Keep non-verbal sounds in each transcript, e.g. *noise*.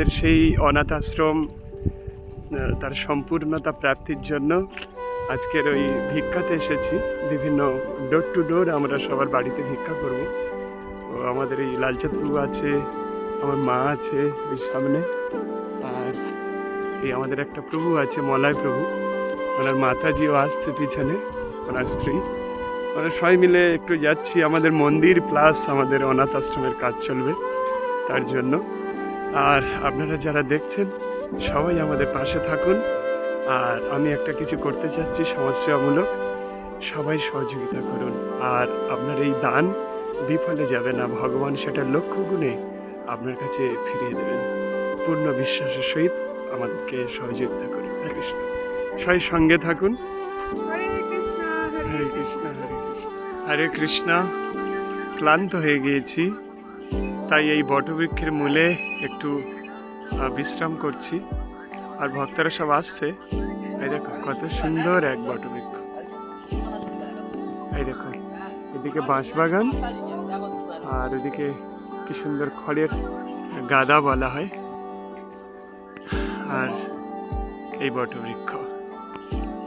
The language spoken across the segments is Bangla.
আমাদের সেই অনাথ আশ্রম তার সম্পূর্ণতা প্রাপ্তির জন্য আজকের ওই ভিক্ষাতে এসেছি। বিভিন্ন ডোর টু ডোর আমরা সবার বাড়িতে ভিক্ষা করব। তো আমাদের এই লালচাঁদ প্রভু আছে, আমার মা আছে ওই সামনে। আর এই আমাদের একটা প্রভু আছে, মলয় প্রভু। ওনার মাতাজিও আসছে পিছনে, ওনার স্ত্রী। আমরা সবাই মিলে একটু যাচ্ছি, আমাদের মন্দির প্লাস আমাদের অনাথ আশ্রমের কাজ চলবে তার জন্য। আর আপনারা যারা দেখছেন সবাই আমাদের পাশে থাকুন। আর আমি একটা কিছু করতে চাচ্ছি সমাজসেবামূলক সবাই সহযোগিতা করুন। আর আপনার এই দান বিফলে যাবে না ভগবান সেটা লক্ষ্য গুণে আপনার কাছে ফিরিয়ে দেবেন। পূর্ণ বিশ্বাসের সহিত আমাদেরকে সহযোগিতা করুন। হরে কৃষ্ণ। সবাই সঙ্গে থাকুন। হরে কৃষ্ণ হরে কৃষ্ণ। হরে কৃষ্ণ হরে কৃষ্ণ। ক্লান্ত হয়ে গিয়েছি। তাই এই বটবৃক্ষের মূলে একটু বিশ্রাম করছি। আর ভক্তরা সব আসছে। এই দেখো, কত সুন্দর এক বটবৃক্ষ। এই দেখো, এদিকে বাঁশবাগান, আর ওদিকে কি সুন্দর খড়ের গাদা বলা হয়। আর এই বটবৃক্ষ।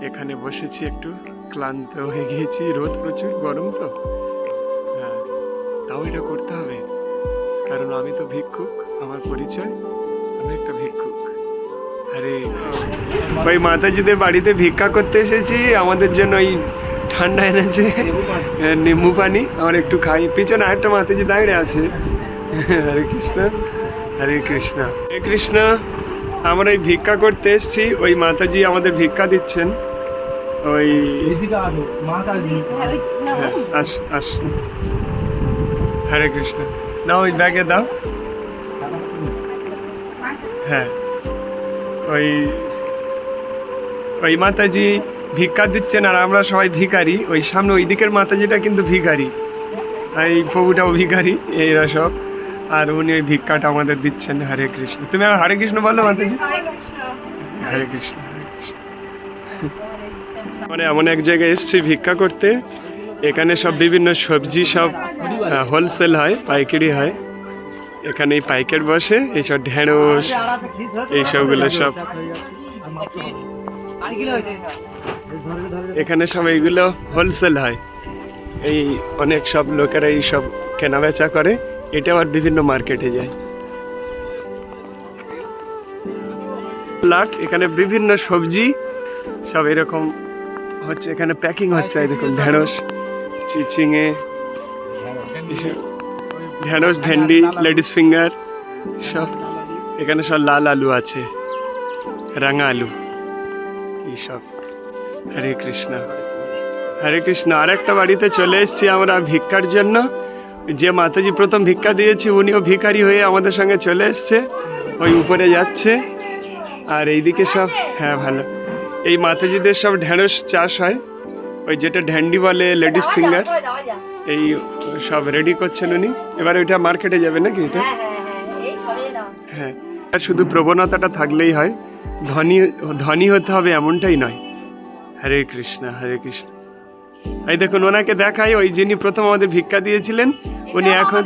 এখানে বসেছি একটু, ক্লান্ত হয়ে গিয়েছি। রোদ প্রচুর, গরম তো। হ্যাঁ তাও এটা করতে হবে। কারণ আমি তো ভিক্ষুক আমার পরিচয় আমি একটা ভিক্ষুক। আরে ওই মাতাজিদের বাড়িতে ভিক্ষা করতে এসেছি আমাদের জন্য ওই ঠান্ডা এনেছে হ্যাঁ, নিম্বু পানি আমার একটু খাই। পিছনে আরেকটা মাতাজি দাঁড়িয়ে আছে। হরে কৃষ্ণ হরে কৃষ্ণ। হরে কৃষ্ণ আমরা এই ভিক্ষা করতে এসেছি ওই মাতাজি আমাদের ভিক্ষা দিচ্ছেন। ওই হ্যাঁ আস আস। হরে কৃষ্ণ। দাও ওই ব্যাগে দাও। হ্যাঁ। ওই ওই মাতাজি ভিক্ষা দিচ্ছেন আর আমরা সবাই ভিখারি। ওই সামনে ওই দিকের মাতাজিটা কিন্তু ভিখারি। এই প্রভুটাও ভিখারি, এরা সব। আর উনি ওই ভিক্ষাটা আমাদের দিচ্ছেন, হরে কৃষ্ণ। তুমি আর হরে কৃষ্ণ বলো মাতাজি। হরে কৃষ্ণ হরে কৃষ্ণ। মানে এমন এক জায়গায় এসেছি ভিক্ষা করতে। এখানে সব বিভিন্ন সবজি সব হোলসেল হয়, পাইকারি হয়। এখানে পাইকার বসে এইসব ঢেঁড়স এইসবগুলো সব। এখানে সব এইগুলো হোলসেল হয়। এই অনেক সব লোকেরা এই সব কেনা বেচা করে, এটা আবার বিভিন্ন মার্কেটে যায়। লাখ এখানে বিভিন্ন সবজি, সব এরকম হচ্ছে, এখানে প্যাকিং হচ্ছে দেখুন, ঢেঁড়স। চিচিঙে এসব ঢেঁড়স ভেন্ডি লেডিস ফিঙ্গার সব এখানে সব লাল আলু আছে। রাঙা আলু। এইসব হরে কৃষ্ণ। হরে কৃষ্ণ। আরেকটা বাড়িতে চলে এসেছি আমরা ভিক্ষার জন্য। যে মাতাজি প্রথম ভিক্ষা দিয়েছি উনিও ভিখারি হয়ে আমাদের সঙ্গে চলে এসছে। ওই উপরে যাচ্ছে। আর এইদিকে সব হ্যাঁ ভালো। এই মাতাজিদের সব ঢেঁড়স চাষ হয়। ওই যেটা ঢ্যান্ডি বলে লেডিস ফিঙ্গার এই সব রেডি করছেন উনি। এবার ওইটা মার্কেটে যাবে নাকি এটা? হ্যাঁ হ্যাঁ হ্যাঁ হ্যাঁ। শুধু প্রবণতাটা থাকলেই হয়। ধনী ধনী হতে হবে এমনটাই নয়। হরে কৃষ্ণ হরে কৃষ্ণ। এই দেখুন ওনাকে দেখাই ওই যিনি প্রথম আমাদের ভিক্ষা দিয়েছিলেন উনি এখন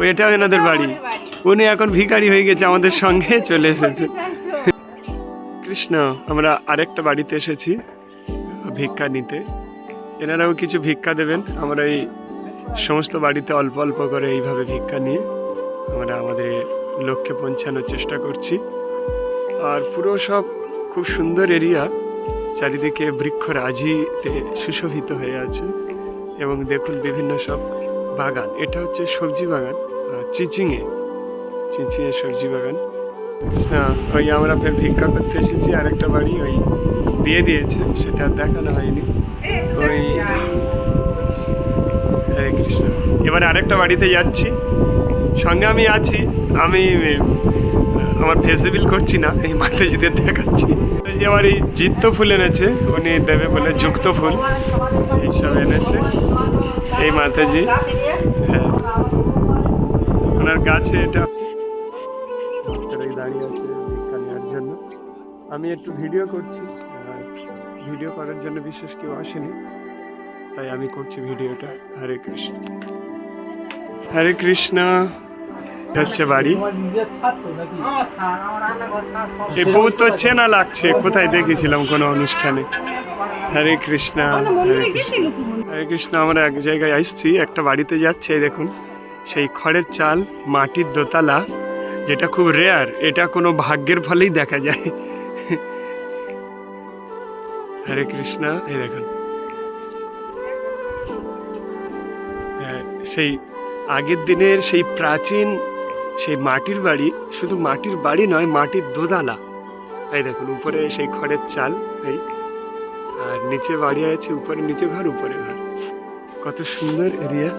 ওই এটাও এনাদের এটাও বাড়ি। উনি এখন ভিখারি হয়ে গেছে আমাদের সঙ্গে চলে এসেছে। কৃষ্ণ আমরা আরেকটা বাড়িতে এসেছি ভিক্ষা নিতে। এনারাও কিছু ভিক্ষা দেবেন। আমরা এই সমস্ত বাড়িতে অল্প অল্প করে এইভাবে ভিক্ষা নিয়ে আমরা আমাদের লক্ষ্যে পৌঁছানোর চেষ্টা করছি। আর পুরো সব খুব সুন্দর এরিয়া চারিদিকে বৃক্ষরাজিতে সুশোভিত হয়ে আছে এবং দেখুন বিভিন্ন সব বাগান। এটা হচ্ছে সবজি বাগান চিচিংয়ে চিচিঙে সবজি বাগান। ওই আমরা ফের ভিক্ষা করতে এসেছি। আরেকটা বাড়ি ওই দিয়ে দিয়েছে, সেটা দেখানো হয়নি। ওই হরে কৃষ্ণ। এবারে আরেকটা বাড়িতে যাচ্ছি। সঙ্গে আমি আছি। আমি, আমার ফেসিবিল করছি না, এই মাতাজিদের দেখাচ্ছি। আমার এই জিত্ত ফুল এনেছে। উনি দেবে বলে যুক্ত ফুল। এইসব এনেছে। এই মাতাজি। হ্যাঁ। ওনার গাছে এটা দাঁড়িয়ে আছে ভিক্ষা নেওয়ার জন্য। আমি একটু ভিডিও করছি। ভিডিও করার জন্য বিশেষ কেউ আসেনি। তাই আমি করছি ভিডিওটা। হরে কৃষ্ণ। হরে কৃষ্ণ। হচ্ছে বাড়ি। তো বউ তো চেনা লাগছে, কোথায় দেখেছিলাম কোনো অনুষ্ঠানে। হরে কৃষ্ণা, হরে কৃষ্ণ। হরে কৃষ্ণ, আমরা এক জায়গায় আসছি, একটা বাড়িতে যাচ্ছে দেখুন। সেই খড়ের চাল, মাটির দোতলা, যেটা খুব রেয়ার এটা কোনো ভাগ্যের ফলেই দেখা যায়। হরে কৃষ্ণ, এই দেখুন। সেই আগের দিনের সেই প্রাচীন সেই মাটির বাড়ি, শুধু মাটির বাড়ি নয়, মাটির দোতলা। এই দেখুন, উপরে সেই খড়ের চাল, এই, আর নিচে বাড়ি আছে উপরে, নিচে ঘর, উপরে ঘর। কত সুন্দর এরিয়া।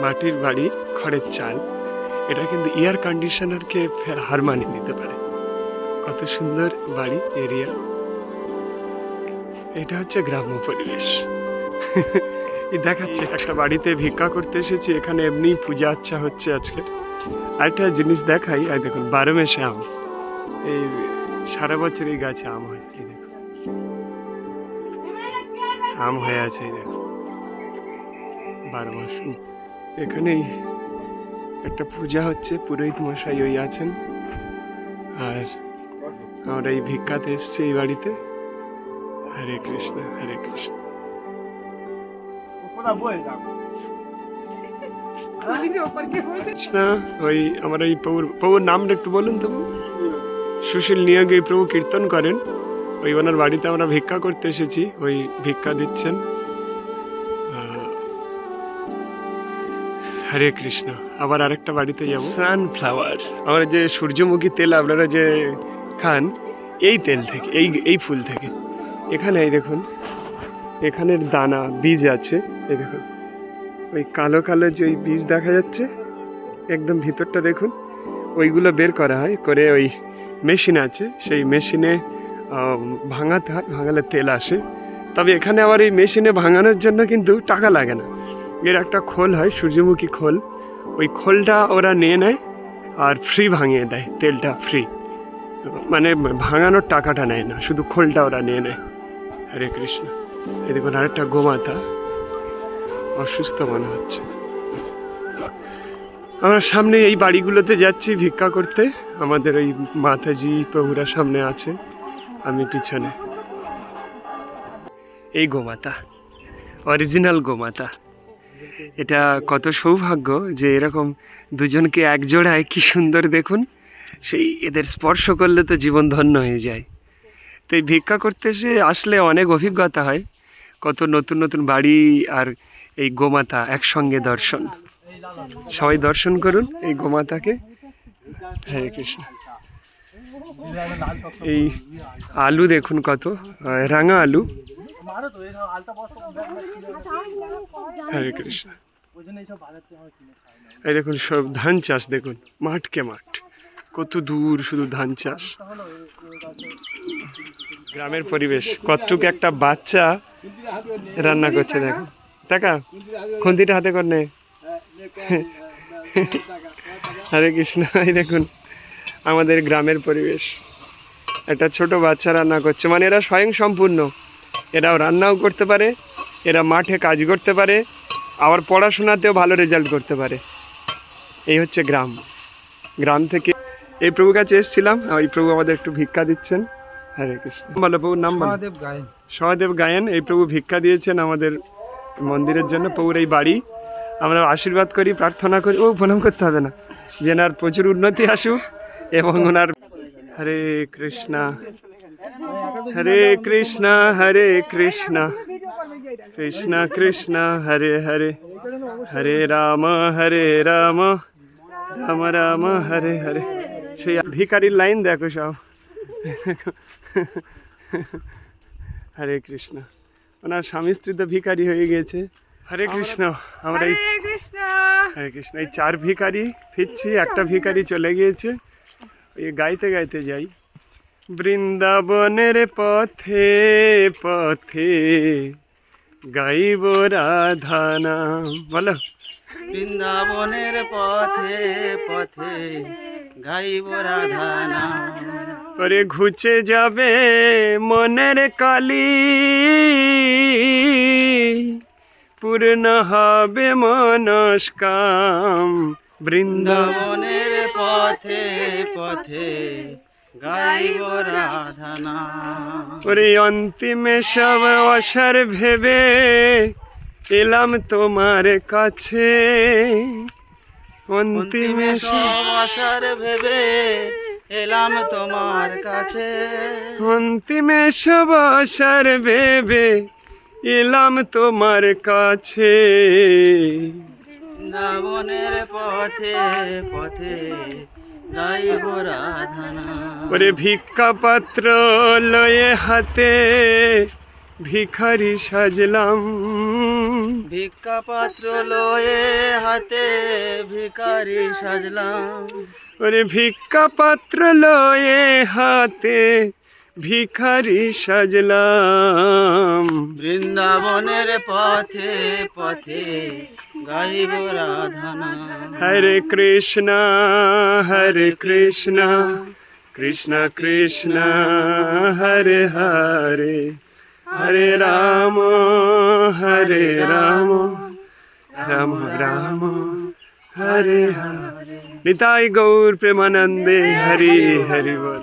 মাটির বাড়ি, খড়ের চাল। এটা কিন্তু এয়ার কন্ডিশনারকে ফের হার মানিয়ে নিতে পারে। কত সুন্দর বাড়ি, এরিয়া। এটা হচ্ছে গ্রাম্য পরিবেশ। *laughs* দেখাচ্ছে? একটা বাড়িতে ভিক্ষা করতে এসেছি, এখানে এমনি পূজা আচ্ছা হচ্ছে আজকে। আরেকটা জিনিস দেখাই আর দেখুন বারো মেশে আম এই সারা বছর এই গাছে আম হয় কি দেখুন। আম হয়ে আছে দেখুন। বারো মাস এখানেই একটা পূজা হচ্ছে, পুরোহিত মশাই ওই আছেন। আর আমরা এই ভিক্ষাতে এসছি এই বাড়িতে। হরে কৃষ্ণ হরে কৃষ্ণ। কৃষ্ণ ওই আমার এই প্রভুর প্রভুর নামটা একটু বলুন তো সুশীল নিয়োগ এই প্রভু কীর্তন করেন। ওই ওনার বাড়িতে আমরা ভিক্ষা করতে এসেছি। ওই ভিক্ষা দিচ্ছেন। হরে কৃষ্ণ আবার আরেকটা বাড়িতে যাব। সানফ্লাওয়ার আমরা যে সূর্যমুখী তেল আপনারা যে খান এই তেল থেকে এই এই ফুল থেকে। এখানে এই দেখুন। এখানের দানা, বীজ আছে। এই দেখুন, ওই কালো কালো যে ওই বীজ দেখা যাচ্ছে, একদম ভিতরটা দেখুন, ওইগুলো বের করা হয়, করে ওই মেশিন আছে। সেই মেশিনে ভাঙাতে হয়, ভাঙালে তেল আসে। তবে এখানে আবার এই মেশিনে ভাঙানোর জন্য কিন্তু টাকা লাগে না। এর একটা খোল হয়, সূর্যমুখী খোল। ওই খোলটা ওরা নিয়ে নেয় আর ফ্রি ভাঙিয়ে দেয়, তেলটা ফ্রি মানে ভাঙানোর টাকাটা নেয় না, শুধু খোলটা ওরা নিয়ে নেয়। হরে কৃষ্ণ। এই দেখুন আরেকটা গোমাতা অসুস্থ মনে হচ্ছে। আমরা সামনে এই বাড়িগুলোতে যাচ্ছি ভিক্ষা করতে। আমাদের ওই মাতাজি, প্রভুরা সামনে আছে, আমি পিছনে। এই গোমাতা, অরিজিনাল গোমাতা। এটা কত সৌভাগ্য যে এরকম দুজনকে এক জোড়ায় কি সুন্দর দেখুন। সেই এদের স্পর্শ করলে তো জীবন ধন্য হয়ে যায়। তো এই ভিক্ষা করতে এসে আসলে অনেক অভিজ্ঞতা হয়। কত নতুন নতুন বাড়ি আর এই গোমাতা একসঙ্গে দর্শন। সবাই দর্শন করুন এই গোমাতাকে। হরে কৃষ্ণ। এই আলু দেখুন কত রাঙা আলু। হরে কৃষ্ণ। এই দেখুন সব ধান চাষ দেখুন মাঠকে মাঠ। কত দূর শুধু ধান চাষ। গ্রামের পরিবেশ। কতটুক একটা বাচ্চা রান্না করছে দেখো। টাকা? খুন্তিটা হাতে কর হরে কৃষ্ণ, এই দেখুন আমাদের গ্রামের পরিবেশ। একটা ছোট বাচ্চা রান্না করছে। মানে এরা স্বয়ং সম্পূর্ণ। এরাও রান্নাও করতে পারে, এরা মাঠে কাজ করতে পারে, আবার পড়াশোনাতেও ভালো রেজাল্ট করতে পারে। এই হচ্ছে গ্রাম। গ্রাম থেকে এই প্রভুর কাছে এসেছিলাম। এই প্রভু আমাদের একটু ভিক্ষা দিচ্ছেন। হরে কৃষ্ণ। বলো প্রভুর নাম বলো। মহাদেব গায়েন। সহদেব গায়েন এই প্রভু ভিক্ষা দিয়েছেন আমাদের মন্দিরের জন্য প্রভুর এই বাড়ি। আমরা আশীর্বাদ করি প্রার্থনা করি। ও প্রণাম করতে হবে না। যে এনার প্রচুর উন্নতি আসুক এবং ওনার হরে কৃষ্ণা। হরে কৃষ্ণ হরে কৃষ্ণ। কৃষ্ণ কৃষ্ণ হরে হরে। হরে রাম হরে রাম। রাম রাম হরে হরে। সেই ভিকারির লাইন দেখো সব। হরে কৃষ্ণ। ওনার স্বামী স্ত্রী তো ভিখারি হয়ে গিয়েছে হরে কৃষ্ণ। আমরা এই হরে কৃষ্ণ। হরে কৃষ্ণ। এই চার ভিকারি ফিরছি একটা ভিখারি চলে গিয়েছে। ওই গাইতে গাইতে যাই। বৃন্দাবনের পথে পথে গাইব রাধা নাম। বলো। বৃন্দাবনের পথে পথে গাইব রাধা নাম করে ঘুচে যাবে মনের কালি। পূর্ণ হবে মনস্কাম বৃন্দাবনের পথে পথে গাইব ওরে অন্তিমে সব অসার ভেবে এলাম তোমার কাছে। অন্তিমে সব আশার ভেবে এলাম তোমার কাছে। অন্তিমে সব আশার ভেবে এলাম তোমার কাছে। বৃন্দাবনের পথে পথে ওরে ভিক্ষা পাত্র লয়ে হাতে ভিখারি সাজলাম। ভিক্ষা পাত্র লয়ে হাতে ভিকারি সাজলাম। ওরে ভিক্ষা পাত্র লয়ে হাতে ভিখারি সাজলাম। বৃন্দাবনের পথে পথে গাইব রাধনা। হরে কৃষ্ণ হরে কৃষ্ণ কৃষ্ণ কৃষ্ণ হরে হরে। হরে রাম হরে রাম রাম রাম হরে হরে নিতাই গৌর প্রেমানন্দে হরি হরি বল।